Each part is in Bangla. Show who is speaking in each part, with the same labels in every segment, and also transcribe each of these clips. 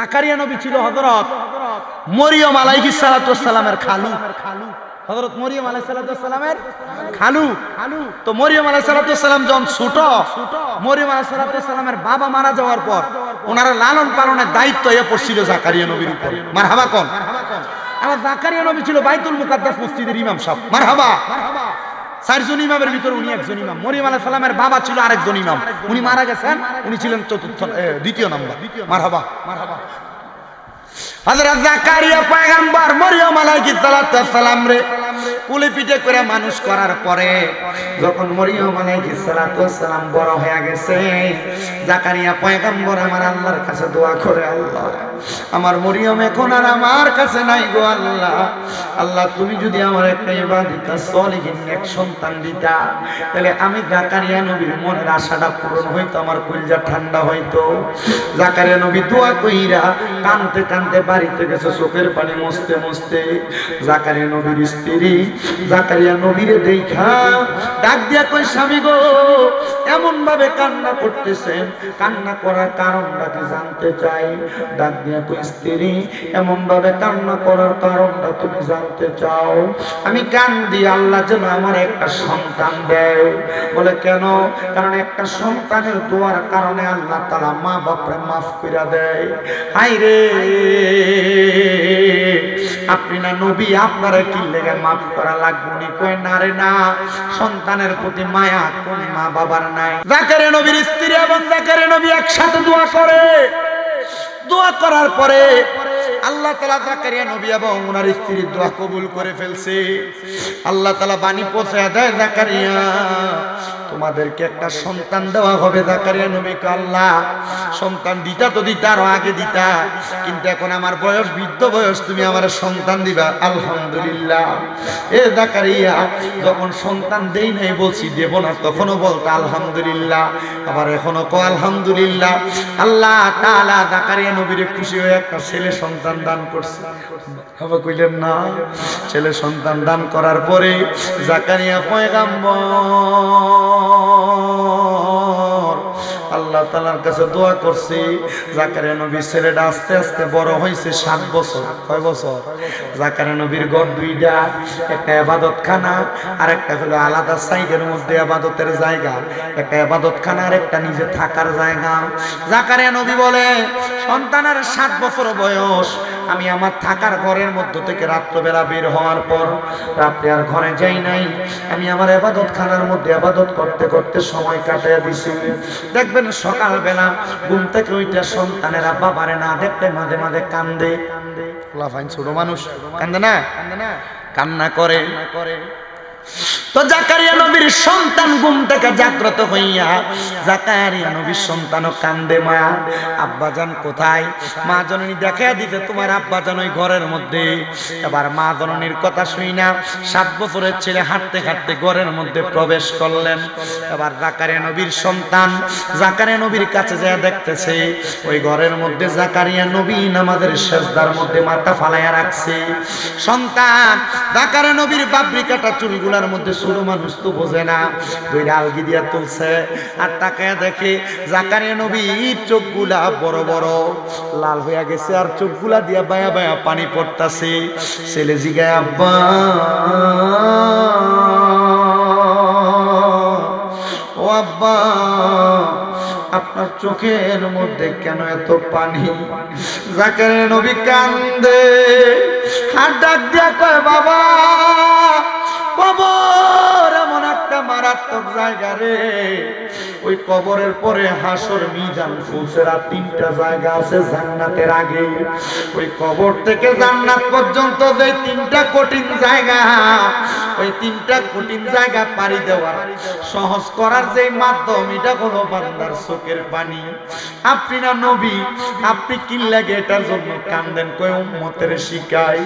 Speaker 1: জাকারিয়া নবী ছিল হযরত মরিয়ম আলাইহিস সালাতু সালামের খালু। হযরত মরিয়ম আলাইহিস সালাতু সালামের খালু। তো মরিয়ম আলাইহিস সালাতু সালাম যখন ছোট, মরিয়ম আলাইহিস সালাতু সালামের বাবা মারা যাওয়ার পর ওনারা লালন পালনের দায়িত্ব এ পড়ছিল জাকারিয়া নবীর উপর। মারহাবা কোন? আমার জাকারিয়া নবী ছিল বাইতুল মুকাদ্দাস মসজিদের ইমাম সাহেব। মারহাবা। চারজন ইমামের ভিতরে উনি একজন ইমাম। মরিম আলাহ সালামের বাবা ছিল আরেকজন ইমাম। উনি মারা গেছেন, উনি ছিলেন চতুর্থ দ্বিতীয় নম্বর। মারহাবা মারহাবা। হযরত জাকারিয়া পয়গম্বর মরিয়ম আলাইহিস সালাম রে। কুলে পিঠে করে মানুষ করার পরে যখন মরিয়ম আলাইহিস সালাতু সালাম বড় হয়ে গেছে, জাকারিয়া পয়গম্বর আমার আল্লাহর কাছে দোয়া করে, আল্লাহ, আমার মরিয়ম এখন আর আমার কাছে নাই গো আল্লাহ। আল্লাহ, তুমি যদি আমার একটা ইবাদিতা, সলিহিন এক সন্তান দিতা, তাহলে আমি জাকারিয়া নবীর মনের আশাটা পূরণ হইতো, আমার কলিজা ঠান্ডা হইতো। জাকারিয়া নবী দোয়া কইরা কানতে কানতে বাড়িতে গেছে, চোখের পানি মস্তে মস্তে জাকারিয়া নবীর স্ত্রী জাকারিয়া নবীরে দেখা, ডাক দিয়া কই স্বামী গো এমন ভাবে কান্না করতেছেন। কান্না করার কারণটা কি জানতে চাই? ডাক দিয়া কই স্ত্রী এমন ভাবে কান্না করার কারণটা তুমি জানতে চাও? আমি কান্দি আল্লাহ যেন আমার একটা সন্তান দেয়। বলে, কেন? কারণ একটা সন্তানের দোয়ার কারণে আল্লাহ তালা মা বাপরে মাফ করে দেয়। হাই রে! আপনি না নবী, আপনারা কি লেগে মাফ করা লাগবে? উনি কয়, না রে, না। সন্তানের প্রতি মায়া কোন মা বাবার নাই। জাকারে নবীর স্ত্রী এবং জাকারে নবী একসাথে দোয়া করে। দোয়া করার পরে আল্লাহ তালা জাকারিয়া নবী এবং ওনার স্ত্রীর দোয়া কবুল করে ফেলছে। আল্লাহ তালা বাণী পৌঁছে দেয় জাকারিয়া তোমাদেরকে একটা সন্তান দেওয়া হবে জাকারিয়া নবীকে আল্লাহ। সন্তান দিতা তো দিতা, আরও আগে দিতা। কিন্তু এখন আমার বয়স, বৃদ্ধ বয়স, তুমি আমার সন্তান দিবা। আলহামদুলিল্লাহ। এ জাকারিয়া, যখন সন্তান দেই নাই বলছি, দেব না, তখনও বলতো আলহামদুলিল্লাহ। আবার এখনও কো আলহামদুলিল্লাহ। আল্লাহ তাআলা জাকারিয়া নবীর খুশি হয়ে একটা ছেলে সন্তান দান করছে। বাবা কইলেন না। ছেলে সন্তান দান করার পরে জাকারিয়া পয়গাম্বর আল্লাহ তালার কাছে দোয়া করছি জাকারে নবীর ছেলেটা আস্তে আস্তে বড় হয়েছে সাত বছর। কয় বছর? জাকারে নবীর ঘর দুইটা, একটা আবাদত খানা আর একটা হলো আলাদা সাইডের মধ্যে আবাদতের জায়গা। একটা আবাদত খানা আর একটা নিজে থাকার জায়গা। জাকারে নবী বলে, সন্তানের সাত বছর বয়স আমি আমার থাকার ঘরের মধ্য থেকে রাত্রবেলা বের হওয়ার পর রাত্রে আর ঘরে যাই নাই। আমি আমার আবাদত খানার মধ্যে আবাদত করতে করতে সময় কাটাইয়া দিছি। দেখবেন সকালবেলা ঘুম থেকে ওইটা সন্তানের আব্বা পারে না দেখতে মাঝে মাঝে কান্দে। ছোট মানুষ। কান্দে না? কান্না করে। তো জাকারিয়া নবীর সন্তান ঘুম থেকে জাগ্রত হইয়া জাকারিয়া নবীর সন্তানও কান্দে মা, আব্বাজান কোথায়? মা জননী দেখা দিতে তোমার আব্বাজান ওই ঘরের মধ্যে। এবার মা জননীর কথা শুই না, সাত বছরের ছেলে হাঁটতে হাঁটতে ঘরের মধ্যে প্রবেশ করলেন। এবার জাকারিয়া নবীর সন্তান জাকারিয়া নবীর কাছে যা দেখতেছে, ওই ঘরের মধ্যে জাকারিয়া নবী নামাজের শেষদার মধ্যে মাথা ফালাইয়া রাখছে। সন্তান, জাকারিয়া নবীর বাবরি কাটা চুলগুলার মধ্যে ছোট মানুষ তো বোঝে না। দুই আলগি দিয়া তুলছে। আর তাকে দেখে জাকারিয়া নবীর চোখগুলা বড় বড়। লাল হইয়া গেছে আর চোখগুলা দিয়া বায়া বায়া পানি পড়তাছে। ছেলে জিগায়, আব্বা! ও আব্বা, আপনার চোখের মধ্যে কেন এত পানি? জাকারিয়া নবী কান্দে। হাত ডাক দিয়া কয়, বাবা! কবর এমন একটা মারাত্মক জায়গা রে। ওই কবরের পরে হাসর মিজান ফুলসেরা তিনটা জায়গা আছে জান্নাতের আগে। ওই কবর থেকে জান্নাত পর্যন্ত যে তিনটা কঠিন জায়গা, ওই তিনটা কঠিন জায়গা পাড়ি দেওয়ার, সহজ করার যে মাধ্যম, এটা হলো বান্দার চোখের পানি। আপনি না নবী, আপনি কি লাগে এটার জন্য কান্দেন? কয়, উম্মতের শিখাই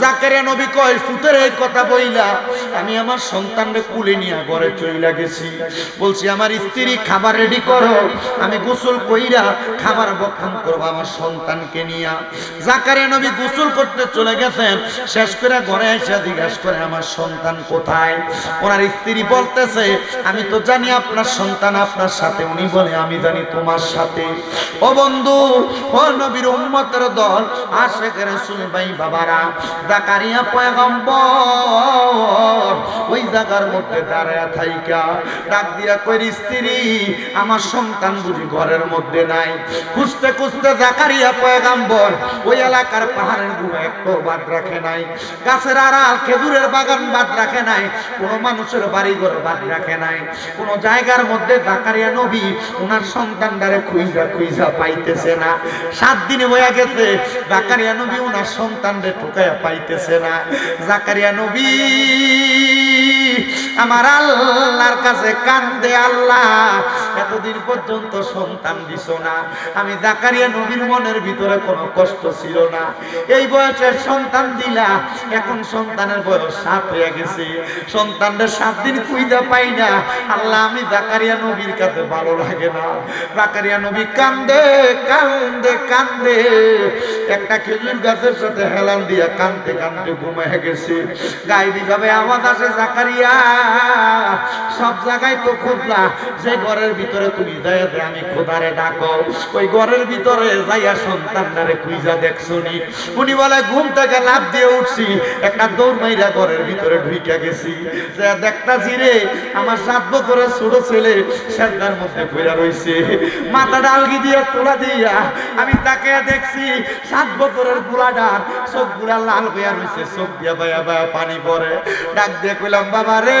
Speaker 1: জাকারিয়া নবী কয় ফুতের এই কথা বইলা, আমি আমার সন্তানকে কুলে নিয়ে ঘরে চইলা গেছি। বলছি, আমার স্ত্রী খাবার রেডি করো। আমি গোসল কইরা খাবার বক্ষণ করব আমার সন্তানকে নিয়া। জাকারিয়া নবী গোসল করতে চলে গেছেন। শেষ করে ঘরে এসে জিজ্ঞাসা করে, আমার সন্তান কোথায়? ওনার স্ত্রী বলতেছে, আমি তো জানি আপনার সন্তান আপনার সাথে। উনি বলে, আমি জানি তোমার সাথে। ও বন্ধু, ও নবীর উম্মতের দল, আশেখ রাসূল, ভাই বাবারা, জাকারিয়া পয়গম্বর, ওই জায়গার মধ্যে দাঁড়ায় থাইকা, ডাক দিয়া কইর, স্ত্রী, আমার সন্তান বুঝি ঘরের মধ্যে নাই, খুঁজতে খুঁজতে জাকারিয়া পয়গম্বর, ওই এলাকার পাহাড়ের গুহা একটু বাদ রাখে নাই, গাছের আড়াল, খেজুরের বাগান বাদ রাখে নাই, কোনো মানুষের বাড়ি ঘর বাদ রাখে নাই, কোনো জায়গার মধ্যে জাকারিয়া নবী ওনার সন্তানটারে খুঁজা খুঁজা পাইতেছে না। সাত দিনে হয়ে গেছে, জাকারিয়া নবী ওনার সন্তানরে ঠুকাইয়া পাইতেছে না। জাকারিয়া নবী আমার আল্লাহর কাছে কান্দে আল্লাহ, এতদিন পর্যন্ত সন্তান দিছ না। আমি জাকারিয়া নবীর মনের ভিতরে কোনো কষ্ট ছিল না। এই বয়সের সন্তান দিলা, এখন সন্তানের বয়স সাত হয়ে গেছে। সন্তানদের সাত দিন কুইদা পাই না। আল্লাহ, আমি জাকারিয়া নবীর কাছে ভালো লাগে না। জাকারিয়া নবী কান্দে কান্দে কান্দে। একটা খেজুর গাছের সাথে হেলান দিয়া কান্দে কান্দতে ঘুমায় গেছে। গাইবি ভাবে আওয়াজ আসে, জাকারিয়া। সব জায়গায় তো খুঁজলা যে ঘরের ভিতরে তুমি যাই আমি খোদারে ডাকো, ওই ঘরের ভিতরে যাইয়া সন্তানটারে খুঁজা দেখছনি উনি বলে, ঘুম থেকে লাভ দিয়ে উঠছি, একটা দৌড় মাইরা ঘরের ভিতরে ঢুইকা গেছি। যে দেখতাছি রে, আমার সাত বছরের ছোট ছেলে সেদার মধ্যে ঘুরা রইছে। মাথা ডালগি দিয়ে তোলা দিয়া আমি তাকে দেখছি, সাত বছরের বুড়াটার চোখ বুড়া লাল হইয়া রইছে, চোখ দিয়া বায়া বায়া পানি পরে। ডাক দিয়ে কইলাম, বাবা রে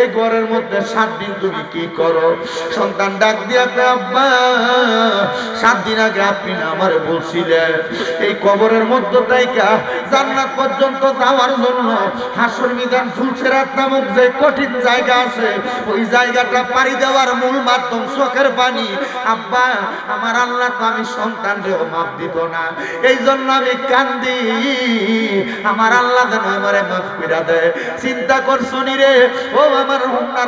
Speaker 1: এই ঘরের মধ্যে সাত দিন তুমি কি করো? সন্তান ডাক দিয়া কয়, আব্বা সাত দিন আগে আপনি না আমার বলছিলেন। এই কবরের মধ্য তাইকা জান্নাত পর্যন্ত যাওয়ার জন্য হাসর মিদান ফুলসেরাত নামক যে কঠিন জায়গা আছে ওই জায়গাটা পাড়ি দেওয়ার মূল মাধ্যম চোখের পানি। আব্বা আমার আল্লাহ তো আমি সন্তান সন্তানরেও মাপ দিত না। এই জন্য আমি কান্দি। আমার আল্লাহ যেন আমারে মাফ করে দেয়। চিন্তা করছ রে? ও আমার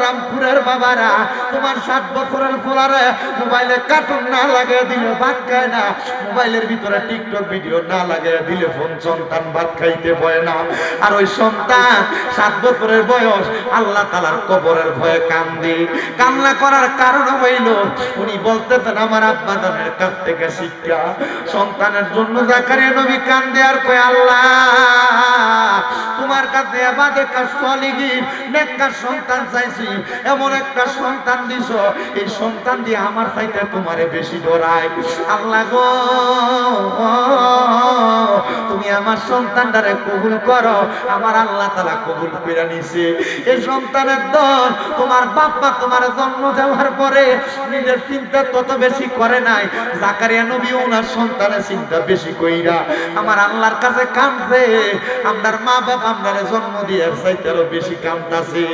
Speaker 1: রামপুরের বাবারা, তোমার সাত বছরের ফোলারে মোবাইলে কার্টুন না লাগিয়ে দিলে ভাত খায় না। মোবাইলের ভিতরে টিকটক ভিডিও না লাগিয়ে দিলে ফোন, সন্তান ভাত খাইতে ভয় না। আর ওই সন্তান, সাত বছরের বয়স, আল্লাহ তালার কবরের ভয়ে কান্দি। কান্না করার কারণ হইল, উনি বলতেছেন, আমার আব্বা জানের কাছ থেকে শিক্ষা। সন্তানের জন্য জাকারিয়া নবী কান্দে আর কয় আল্লাহ। নেককার সন্তান চাইছি, এমন একটা সন্তান দিছ, এই সন্তান দিয়ে আমার চাইতে তোমারে বেশি ডরায়। আল্লাহ গো, তুমি আমার সন্তানটারে কবুল করো, আমার আল্লাহ তালা কবুল করে নিছে। এই সন্তানের দল তোমার বাপ্পা তোমার জন্ম দেওয়ার পরে নিজের চিন্তা তত বেশি করে নাই। জাকারিয়া নবী ওনার সন্তানের চিন্তা বেশি কইরা, আমার আল্লাহর কাছে কান্দে আপনার মা বাপ আপনার জন্ম দিয়ে চাইতেরও বেশি কান্দাছে।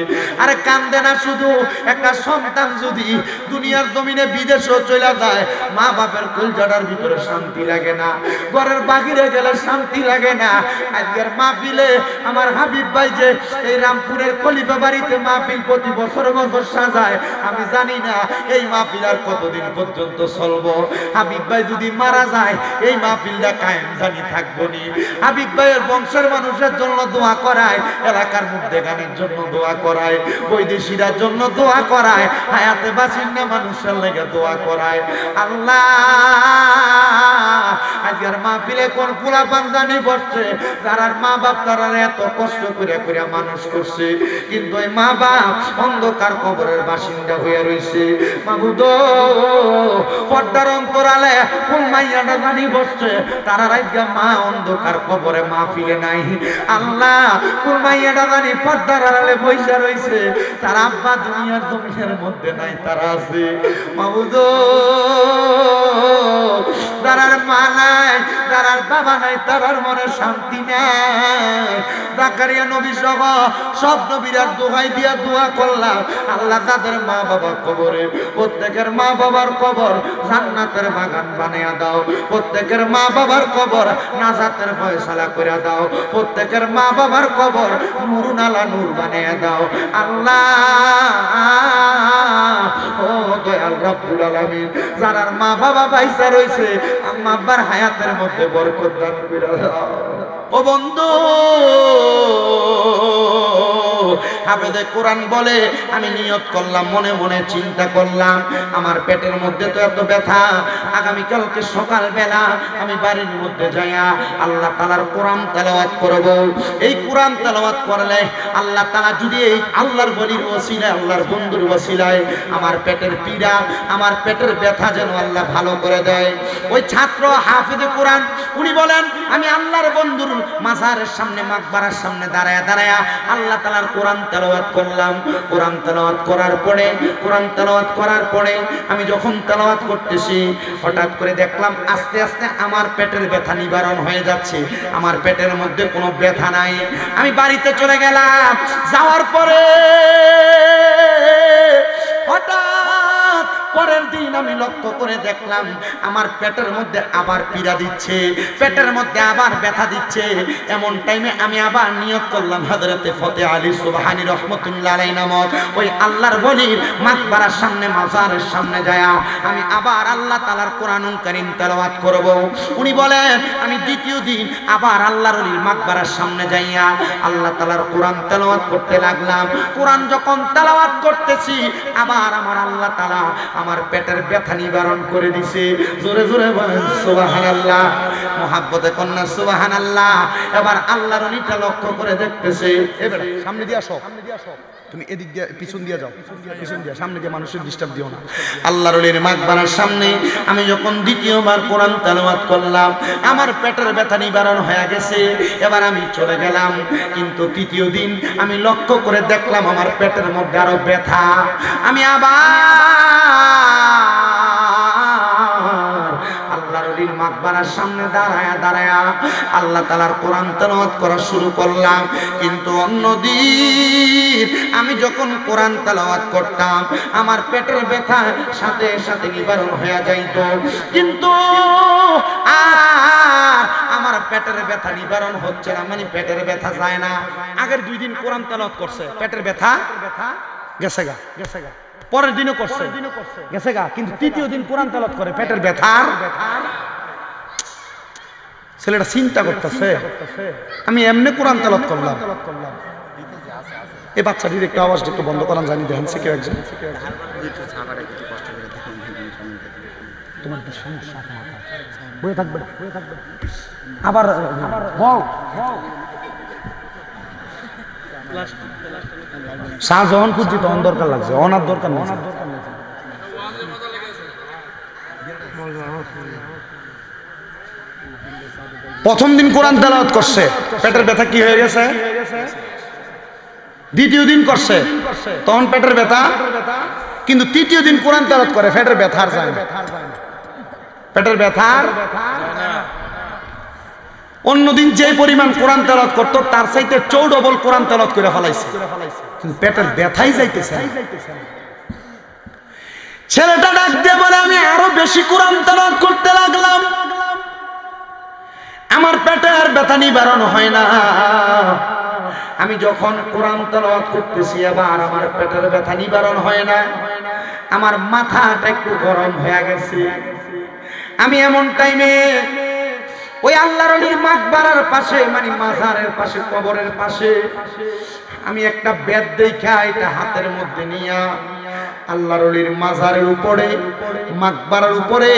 Speaker 1: আরে কান্দে না শুধু, একটা সন্তান যদি দুনিয়ার জমিনে বিদেশেও চলে যায় মা বাপের কলজাটার ভিতরে শান্তি লাগে না, ঘরের বাহিরে গেলে শান্তি লাগে না। আজকের মাহফিলে আমার হাবিব ভাই যে এই রামপুরের কলিপা বাড়িতে মাহফিল প্রতি বছর বছর সাজায়, আমি জানি না এই মাহফিল আর কতদিন পর্যন্ত চলবো। হাবিব ভাই যদি মারা যায়, এই মাহফিলটা কায়েম জানি থাকব নি। হাবিব ভাইয়ের বংশের মানুষের জন্য দোয়া করায়, এলাকার মধ্যে গানের জন্য দোয়া করায় বৈদেশিরার জন্য দোয়া করায়, হায়াতে বাসিন্দা মানুষের লেগে দোয়া করায়। আল্লাহ, আজকের মাহফিলে কোন পোলা পাঞ্জানি বসছে তারার মা বাপ তারা এত কষ্ট করে করে মানুষ করছে, কিন্তু ওই মা বাপ অন্ধকার কবরের বাসিন্দা হয়ে রয়েছে মাবুদ পর্দার অন্তরালে কোন মাইয়াটা জানি বসছে, তারা রাজ্যা মা অন্ধকার কবরে মা ফিরে নাই। আল্লাহ কোন জানি পর্দার আড়ালে বৈশা রয়েছে তার আব্বা দুনিয়ার মধ্যে নাই, তারা আছে। তারার মা নাই, যারার বাবা নাই, তারার মনে শান্তি নেই। জাকারিয়া নবী সহ সব দোহাই দিয়া দোয়া করলাম। আল্লাহ তাদের মা বাবা কবরে, প্রত্যেকের মা বাবার কবর জান্নাতের বাগান বানিয়ে দাও। প্রত্যেকের মা বাবার কবর নাজাতের ফয়সালা করে দাও। প্রত্যেকের মা বাবার কবর নুরুনালা নূর বানিয়ে দাও। আল্লাহ, ও দয়াল রব্বুল আলামিন, যারার মা বাবা বাইসা রইছে আম্মা আব্বার হায়াতের মধ্যে বরকত দান করে দাও। ও বন্ধু হাফেজে কোরআন বলে, আমি নিয়ত করলাম, মনে মনে চিন্তা করলাম, আমার পেটের মধ্যে তো এত ব্যথা আগামীকালকে সকালবেলা আমি বাড়ির মধ্যে যাইয়া আল্লাহ তালার কোরআন তেলাওয়াত করব। এই কোরআন তেলাওয়াত করলে আল্লাহ তালা যদি এই আল্লাহর বলির ওসিলায়, আল্লাহর বন্ধুর ওসিলায় আমার পেটের পীড়া, আমার পেটের ব্যথা যেন আল্লাহ ভালো করে দেয়। ওই ছাত্র হাফিজে কোরআন, উনি বলেন, আমি আল্লাহর বন্ধুর মাজারের সামনে, মাকবারার সামনে দাঁড়ায়া দাঁড়ায়া আল্লাহ তালার কোরআন তেলাওয়াত করলাম, কোরআন তেলাওয়াত করার পরে, কোরআন করার পরে আমি যখন তেলাওয়াত করতেছি, হঠাৎ করে দেখলাম আস্তে আস্তে আমার পেটের ব্যথা নিবারণ হয়ে যাচ্ছে। আমার পেটের মধ্যে কোনো ব্যথা নাই। আমি বাড়িতে চলে গেলাম। যাওয়ার পরে পরের দিন আমি লক্ষ্য করে দেখলাম, আমার পেটের মধ্যে আবার পীড়া দিচ্ছে, পেটের মধ্যে আবার ব্যথা দিচ্ছে। এমন টাইমে আমি আবার নিয়োগ করলাম হজরতে ফতে আলী সুবহানি রহমতুল্লাহ নামক ওই আল্লাহর বলির মাকবারার সামনে, মাজারের সামনে যায়া আমি আবার আল্লাহ তালার কোরআনুল করিম তেলাওয়াত করব। উনি বলেন, আমি দ্বিতীয় দিন আবার আল্লাহর অলির মাকবারার সামনে যাইয়া আল্লাহ তালার কোরআন তেলাওয়াত করতে লাগলাম। কোরআন যখন তেলাওয়াত করতেছি, আবার আমার আল্লাহ তালা আমার পেটের ব্যথা নিবারণ করে দিছে। জোরে জোরে বলেন সুবাহান আল্লাহ মহাব্বতে কন্যা সুবাহান আল্লাহ এবার আল্লাহর নিটা লক্ষ্য করে দেখতেছে। এবার সামনে দিয়ে আসো। তুমি এদিক দিয়ে, পিছন দিয়ে যাও, পিছন দিয়ে, সামনে দিয়ে মানুষের ডিস্টার্ব দিও না। আল্লাহর মাঘ সামনে আমি যখন দ্বিতীয়বার কোরআন তেলাওয়াত করলাম, আমার পেটের ব্যথা নিবারণ হয়ে গেছে, এবার আমি চলে গেলাম। কিন্তু তৃতীয় দিন আমি লক্ষ্য করে দেখলাম আমার পেটের মধ্যে আরও ব্যথা। আমি আবার মাকবারার সামনে দাঁড়ায়া দাঁড়ায়া আল্লাহ তালার কোরআন তেলাওয়াত করা শুরু করলাম। কিন্তু অন্যদিন আমি যখন কোরআন তেলাওয়াত করতাম, আমার পেটের ব্যথা সাথে সাথে নিবারণ হয়ে যাইত। কিন্তু আর আমার পেটের ব্যথা নিবারণ হচ্ছে না মানে পেটের ব্যথা যায় না। আগের দুই দিন কোরআন তেলাওয়াত করছে, পেটের ব্যথা গেছে গা গেছে গা। পরের দিনও করছে, গেছে গা। কিন্তু তৃতীয় দিন কোরআন তেলাওয়াত করে, পেটের ব্যথার ছেলেটা চিন্তা করতেছে। আমি এমনি কোরআন তেলাওয়াত করলাম। এই বাচ্চাটির একটু আওয়াজটা একটু বন্ধ করান, জানি দেখেন সে কেউ একজন। আবার তখন দরকার লাগছে অনার দরকার নেই। প্রথম দিন কোরআন তেলাওয়াত করছে। পেটের ব্যথা কি হয়ে গেছে? দ্বিতীয় দিন করছে। তখন পেটের ব্যথা। কিন্তু তৃতীয় দিন কোরআন তেলাওয়াত করে, পেটের ব্যথা আর যায় না। পেটের ব্যথার অন্যদিন যে পরিমাণ কোরআন তেলাওয়াত করতো, তার চাইতে চৌডবল কোরআন তেলাওয়াত করে ফেলাইছে। কিন্তু পেটের ব্যথাই যাইতেছে। ছেলেটা ডাক দিয়ে বলে, আমি আরও বেশি কোরআন তেলাওয়াত করতে লাগলাম। আমার পেটে আর ব্যথা নিবারণ হয় না। আমি যখন কোরআন তেলাওয়াত করতেছি, আবার আমার পেটের ব্যথা নিবারণ হয় না। আমার মাথাটা একটু গরম হয়ে গেছে। আমি এমন টাইমে ওই আল্লাহর অলির মাকবারার পাশে মানে মাজারের পাশে, কবরের পাশে, আমি একটা বেদ দেখা এটা হাতের মধ্যে নিয়া আল্লাহর অলির মাজারের উপরে, মাকবারার উপরে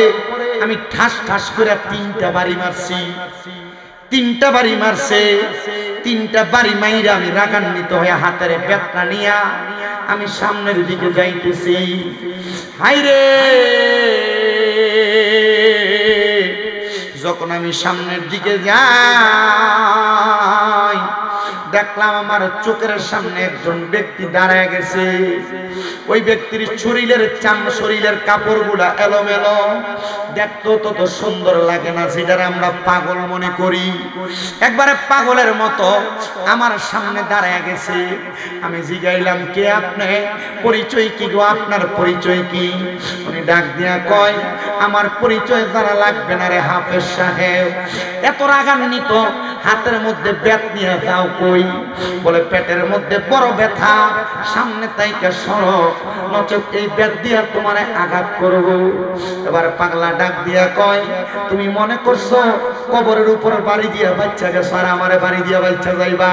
Speaker 1: আমি ঠাস ঠাস করে তিনটা বাড়ি মারছি। তিনটা বাড়ি মারছে। তিনটা বাড়ি মাইরা আমি রাগান্বিত হয়ে হাতের ব্যাপটা নিয়া আমি সামনের দিকে যাইতেছি। হাইরে যখন আমি সামনের দিকে যাই দেখলাম আমার চোখের সামনে একজন ব্যক্তি দাঁড়ায় গেছে। ওই ব্যক্তির শরীরের চাম শরীরের কাপড়গুলা এলোমেলো। দেখতেও তত সুন্দর লাগে না, যেটার আমরা পাগল মনে করি। একবারে পাগলের মতো আমার সামনে দাঁড়ায় গেছে। আমি জিগাইলাম, কে আপনি? পরিচয় কি গো? আপনার পরিচয় কি? উনি ডাক দিয়া কয়, আমার পরিচয় দ্বারা লাগবে না রে হাফেজ সাহেব। এত রাগান্বিত, হাতের মধ্যে ব্যাত নিয়ে যাও কই? বলে পেটের মধ্যে বড় ব্যথা, সামনে তাইকে সরো নচেত এই ব্যাত দিয়া তোমার আঘাত করব। এবার পাগলা ডাক দিয়া কয়, তুমি মনে করছ কবরের উপর বাড়ি দিয়া বাচ্চা গেছো আর আমারে বাড়ি দিয়া বাচ্চা যাইবা?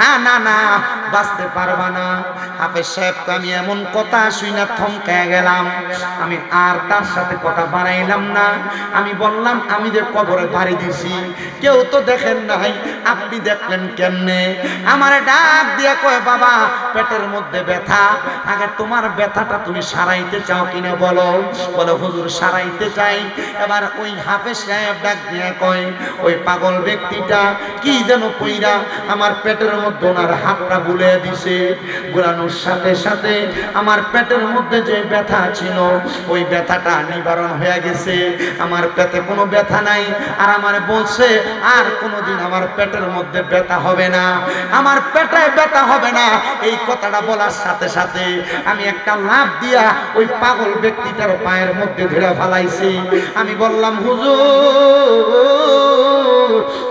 Speaker 1: না না না, বাঁচতে পারবা না। হাফেজ সাহেবকে আমি এমন কথা শুই না থমকে গেলাম। আমি আর তার সাথে কথা বাড়াইলাম না। আমি বললাম, আমি যে কবরে বাড়ি দিছি কেউ তো দেখেন নাই, আপনি দেখলেন কেমনে? আমার ডাক দিয়া কয়, বাবা, পেটের মধ্যে ব্যথা। আগে তোমার ব্যথাটা তুমি সারাইতে চাও কিনা বলো? বলো, হুজুর, সারাইতে চাই। এবার ওই হাফেজ সাহেব ডাক দিয়া কয়, ওই পাগল ব্যক্তিটা কি যেন কইরা আমার পেটের মধ্যে ওনার হাতটা বুলে দিছে। বুলানোর সাথে সাথে আমার পেটের মধ্যে যে ব্যথা ছিল, ওই ব্যথাটা নিবারণ হয়ে গেছে। আমার পেটে কোনো ব্যথা নাই। আর আমার বলছে, আর কোনোদিন আমার পেটের মধ্যে ব্যথা হবে না। আমার পেটে ব্যথা হবে না। এই কথাটা বলার সাথে সাথে আমি একটা লাভ দিয়া ওই পাগল ব্যক্তিটার পায়ের মধ্যে ধরে ফেলাইছি। আমি বললাম, হুজুর,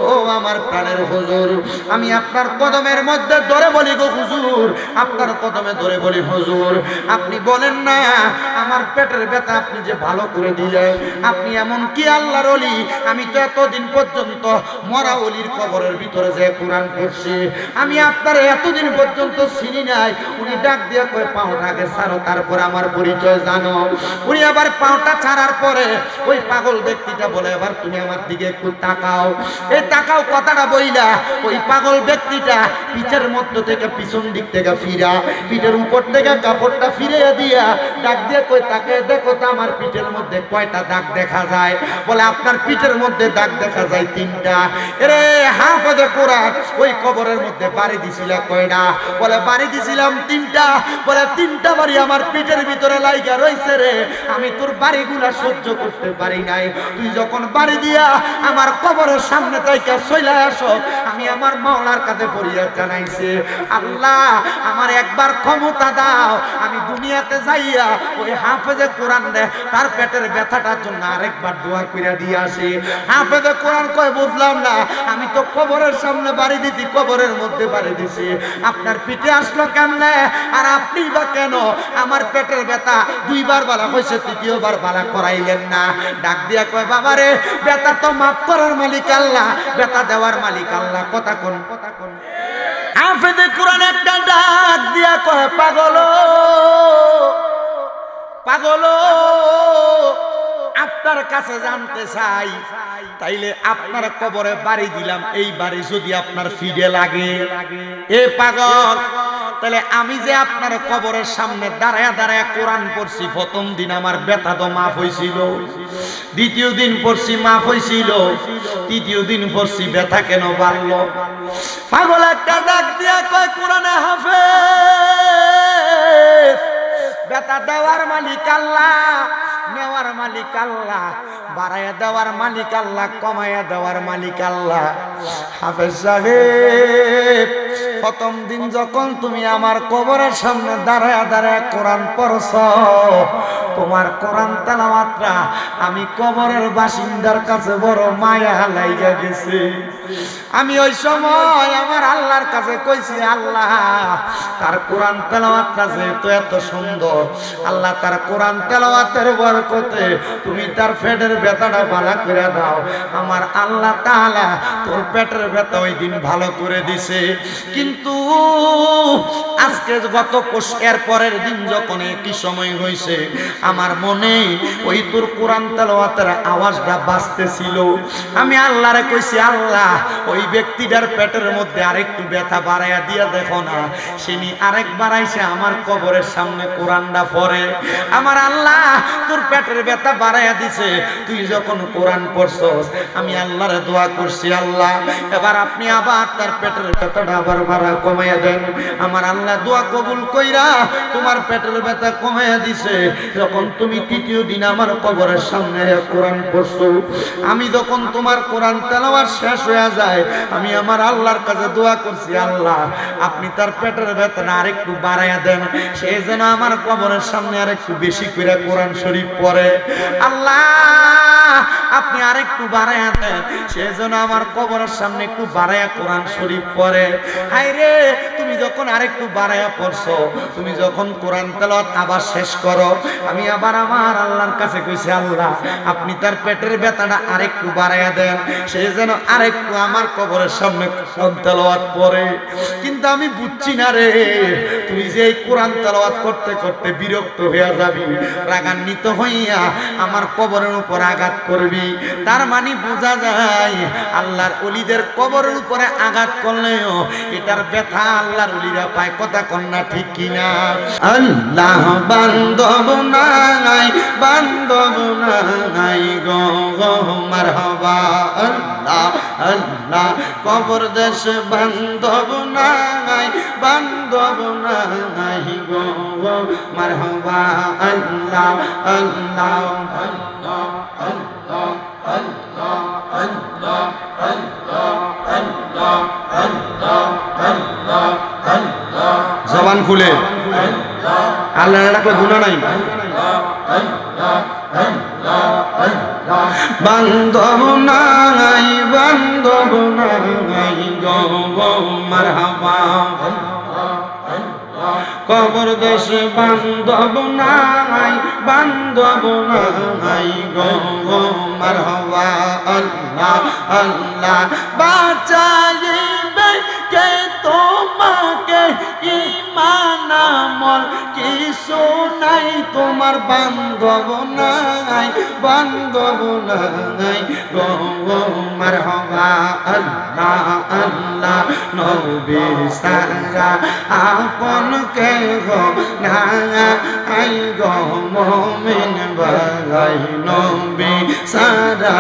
Speaker 1: ও আমার প্রাণের হুজুর, আমি আপনার কদমের মধ্যে ধরে বলি গো হুজুর, আপনার কদমে ধরে বলি হুজুর, আপনি বলেন না, আমার পেটের ব্যথা আপনি যে ভালো করে দিলেন, আপনি এমন কি আল্লাহর অলি? আমি তো এতদিন পর্যন্ত মরা অলির কবরের ভিতরে যে কোরআন পড়ছি আমি আপনার এতদিন পর্যন্ত চিনি নাই। উনি ডাক দিয়ে কয়ে পাওটাকে ছাড়ো তারপর আমার পরিচয় জানো। উনি আবার পাওটা ছাড়ার পরে ওই পাগল ব্যক্তিটা বলে, এবার তুমি আমার দিকে একটু তাকাও। এই তাকাও কথাটা বইলা, ওই পাগল ব্যক্তিটা পিঠের মধ্য থেকে পিছন দিক থেকে ফিরা, পিঠের উপর থেকে কাপড়টা ফিরে দিয়া ডাক দিয়ে কই তাকে দেখো তো, আমার পিঠের মধ্যে কয়টা দাগ দেখা যায়। বলে, আপনার পিঠের মধ্যে দাগ দেখা যায় তিনটা। এরে হাফেজে কোরআন, ওই কবরের মধ্যে বাড়ি দিছিল কয়না বলে, বাড়ি দিছিলাম তিনটা। বলে, তিনটা বাড়ি আমার পিঠের ভিতরে লাইগা রয়েছে রে। আমি তোর বাড়িগুলা সহ্য করতে পারি নাই। তুই যখন বাড়ি দিয়া আমার কবরের সামনে তাইকা চলে আসো আমি আমার মাওলার কাছে ফরিয়াদ জানাইছে, আল্লাহ, আমার একবার ক্ষমতা দাও, আমি দুনিয়াতে যাইয়া ওই হাফেজে কোরআন দে, তার পেটের ব্যথাটার জন্য আরেকবার দোয়া কইরা দিয়ে আসি। হাফেজে কোরআন কয়, বুঝলাম না, আমি তো কবরের সামনে বাড়ি দিছি, কবরের মধ্যে বাড়ি দিছি। আপনার পিঠে আসলো কেমনে? আর আপনি বা কেন? আমার পেটের ব্যথা দুইবার বালা হয়েছে তৃতীয়বার বালা করাইলেন না। ডাক দিয়া কয়, বাবারে, ব্যথা তো মাফ করার মালিক আল্লাহ, ব্যথা দেওয়ার মালিক আল্লাহ কথা কোন হাফেজে কোরআন একটা ডাক দিয়া কয় পাগল পাগল আপনার কাছে জানতে চাই, তাইলে আপনার কবরে বাড়ি দিলাম, এই বাড়ি যদি আপনার ফিডে লাগে। এ পাগল তাহলে আমি যে আপনার কবরের সামনে দাঁড়ায় দাঁড়ায় কোরআন পড়ছি, প্রথম দিন আমার ব্যথা তো মাফ হয়েছিল দ্বিতীয় দিন পড়ছি মাফ হয়েছিল তৃতীয় দিন পড়ছি ব্যথা কেন বাড়ল? পাগল একটা ডাক দিয়া কয়, কোরআনে হাফে ব্যথা দেওয়ার মালিক আল্লাহ। নেওয়ার মালিক আল্লাহ, বাড়াইয়া দেওয়ার মালিক আল্লাহ, কমাইয়া দেওয়ার মালিক আল্লাহ। হাফেজ সাহেব, প্রথম দিন যখন তুমি আমার কবরের সামনে দাঁড়ায় দাঁড়ায় কোরআন পড়ছ তোমার কোরআন তেলামাত্রা আমি কবরের বাসিন্দার কাছে বড় মায়া লাইগা গেছে। আমি ওই সময় আমার আল্লাহর কাছে কইছি, আল্লাহ, তার কোরআন তেলাওয়াতটা যেহেতু এত সুন্দর, আল্লাহ তার কোরআন তেলাওয়াতের বরকতে তুমি তার পেটের ব্যথাটা ভালো করে দাও। আমার আল্লাহ তাআলা তোর পেটের ব্যথা ওই দিন ভালো করে দিছে। কিন্তু আজকে গত এর পরের দিন যখন একই সময় হয়েছে আমার মনে ওই তোর কোরআন তেলাওয়াতের আওয়াজটা বাঁচতেছিল আমি আল্লাহরে কইছি, আল্লাহ, ওই ব্যক্তিটার পেটের মধ্যে আরেকটু ব্যথা বাড়াইয়া দিয়া দেখো না। সিনি আরেক বাড়াইছে আমার কবরের সামনে কোরআনটা পড়ে। আমার আল্লাহ, তোর পেটের ব্যথা বাড়াইয়া দিছে। তুই যখন কোরআন পড়ছস, আমি আল্লাহরে দোয়া করছি, আল্লাহ, এবার আপনি আবার তার পেটের ব্যথাটা আবার বাড়া, কমাইয়া দেন। আমার আল্লাহ দোয়া কবুল কইরা তোমার পেটের ব্যথা কমাইয়া দিছে। যখন তুমি তৃতীয় দিন আমার কবরের সামনে কোরআন পড়ছো, আমি যখন তোমার কোরআন তেলাওয়াত শেষ হয়ে যায়, আমি আমার আল্লাহর কাছে দোয়া করছি, আল্লাহ, আপনি তার পেটের বেতন আরেকটু বাড়াইয়া দেন। সে যেন আমার কবরের সামনে আরেকটু বেশি করে কোরআন শরীফ পড়ে। আল্লাহ, আপনি আরেকটু বাড়াইয়া দেন। সে যেন আমার কবরের সামনে একটু বাড়াইয়া কোরআন শরীফ পড়ে। হাই রে, তুমি যখন আরেকটু বাড়াইয়া পড়ছো, তুমি যখন কোরআন তেলাওয়াত আবার শেষ করো, আমি আবার আমার আল্লাহর কাছে কইছি, আল্লাহ, আপনি তার পেটের ব্যথাটা আরেকটু বাড়াইয়া দেন। সে যেন আরেকটু আমার কবরের সামনে কোরআন তেলাওয়াত পড়ে। কিন্তু আমি বুঝছি না রে, তুই যে এই কোরআন তেলাওয়াত করতে করতে বিরক্ত হইয়া যাবি, রাগান্বিত হইয়া আমার কবরের উপর আঘাত করবি। তার মানে বোঝা যায়, আল্লাহর অলিদের কবরের উপরে আঘাত করলেও এটার ব্যথা আল্লাহর অলিরা পায়, কথা কন্যা ঠিক কিনা। আল্লাহ বান্ধব নাই বান্ধব নাই গো গো মারহাবা আল্লাহ আল্লাহ কবর দেশ বান্ধব নাই বান্ধব নাই গো গো মারহাবা আল্লাহ আল্লাহ আল্লাহ আল্লাহ আল্লাহ আল্লাহ আল্লাহ আল্লাহ আল্লাহ আল্লাহ আল্লাহ জবান খুলে আল্লাহ ডাকলে গুণা নাই বান্ধব নাই বান্ধব নাই, গো মারহাবা। কবর দেশ বান্ধব নাই বান্ধব নাই, গো মারহাবা। আল্লাহ আল্লাহ, বাঁচাইবে কে তোমাকে? ইমান আমল কিছু নাই, তোমার বান্ধব নাই। বান্ধব নাই গো মারহাবা আল্লাহ আল্লাহ, নবী সারা আপন কে গো না আই গো মমিন বাগাই নবী সারা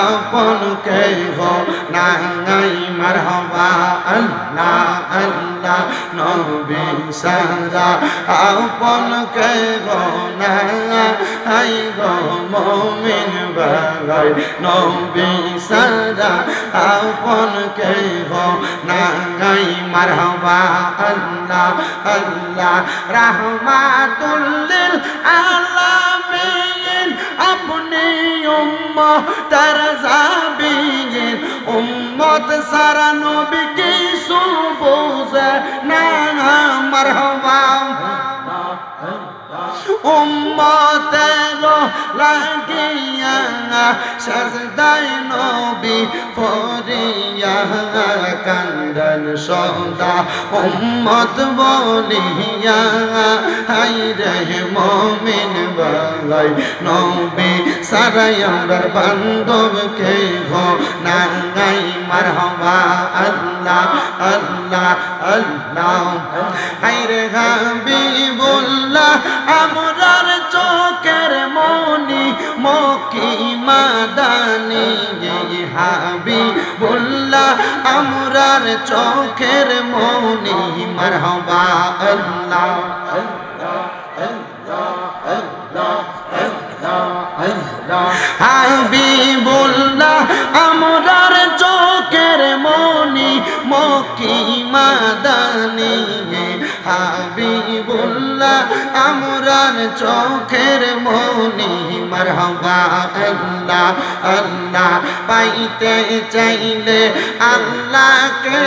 Speaker 1: আপন কে গো না আই মারহাবা আল্লাহ আল্লাহ, নবী সারা আপন কে গো না আই গো মমিন বাগাই নবী সারা আপন কে গো না আই মারহাবা আল্লাহ আল্লাহ, রাহমাতুল্লিল আলামিন। আপনি উম্মতার জাবিন। উম্মত সারা নবী কি সুবুজে না, মারহাবা উম্মতের লাগিয়া সাজদায় নবী ফরিয়া কান্দন সদা উম্মত বলিয়া হাই রে মমিন বালাই, নবী সারাই আমার বান্ধব কে গো নাঙ্গাই মারহাবা আল্লাহ আল্লাহ আল্লাহ। হাই রে হাবিবুল্লাহ আমরার মাদানি হাবি বললা আমরার চোখের মনি মারহাবা আল্লাহ। হাবিবুল্লাহ চোখের মনি মারহাবা আল্লাহ আল্লাহ পাইতে চাইলে আল্লাহকে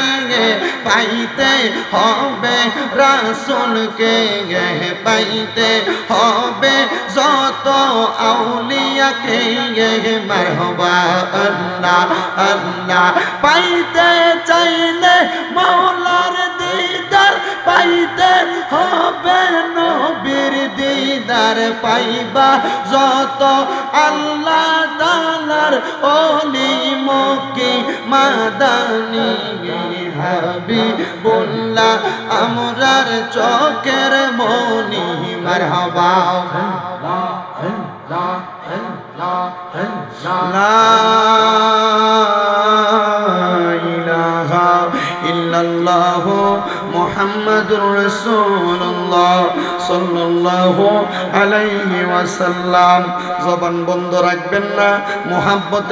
Speaker 1: পাইতে হবে, রাসুলকে পাইতে হবে, যত আউলিয়াকে মারহবা আল্লাহ আল্লাহ পাইতে চাইলে মৌলার পাইতে হবে নবীর দিদার পাইবা। যত আল্লাহ তালার অলি মকি মাদানি হাবি বললা আমরার চোখের মনি মারহাবা। ইল্লাল্লাহু الله صلى الله عليه وسلم জবান বন্ধ রাখবেন না মোহাব্বতে